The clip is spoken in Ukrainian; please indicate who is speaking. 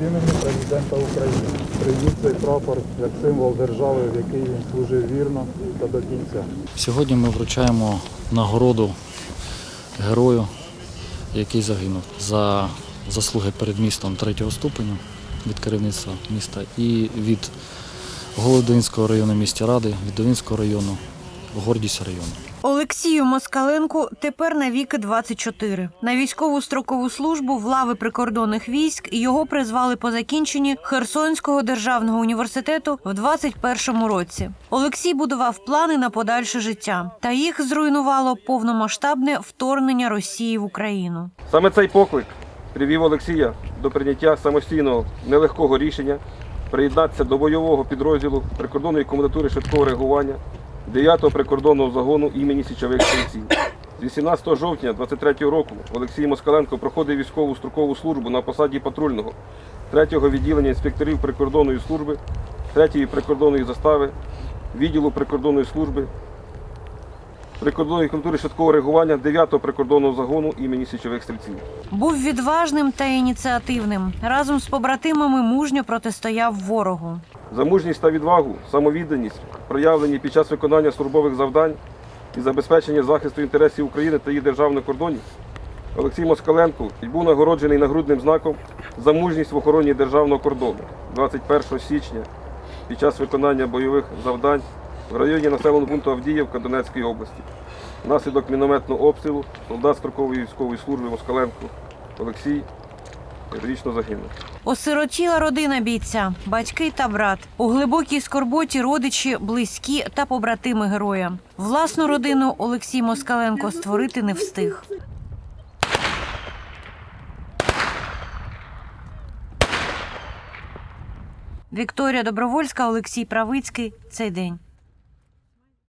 Speaker 1: Від імені президента України прийміть цей прапор як символ держави, в якій він служив вірно та до кінця.
Speaker 2: Сьогодні ми вручаємо нагороду герою, який загинув за заслуги перед містом третього ступеню від керівництва міста і від голови Долинського району міської ради, від Долинського району, гордість району.
Speaker 3: Олексію Москаленку тепер навіки 24. На військову строкову службу в лави прикордонних військ його призвали по закінченні Херсонського державного університету в 21-му році. Олексій будував плани на подальше життя, та їх зруйнувало повномасштабне вторгнення Росії в Україну.
Speaker 4: Саме цей поклик привів Олексія до прийняття самостійного нелегкого рішення приєднатися до бойового підрозділу прикордонної комендатури швидкого реагування 9-го прикордонного загону імені Січових стрільців. З 18 жовтня 23 року Олексій Москаленко проходив військову строкову службу на посаді патрульного 3-го відділення інспекторів прикордонної служби, 3-ї прикордонної застави, відділу прикордонної служби прикордонної культури швидкого реагування 9-го прикордонного загону імені Січових стрільців.
Speaker 3: Був відважним та ініціативним. Разом з побратимами мужньо протистояв ворогу.
Speaker 4: За мужність та відвагу, самовідданість, проявлені під час виконання службових завдань і забезпечення захисту інтересів України та її державних кордонів, Олексій Москаленко був нагороджений нагрудним знаком за мужність в охороні державного кордону 21 січня під час виконання бойових завдань в районі населеного пункту Авдіївка Донецької області. Внаслідок мінометного обстрілу солдат строкової військової служби Москаленко Олексій трагічно загинув.
Speaker 3: Осиротіла родина бійця, батьки та брат. У глибокій скорботі родичі, близькі та побратими героя. Власну родину Олексій Москаленко створити не встиг. Вікторія Добровольська, Олексій Правицький. Цей день.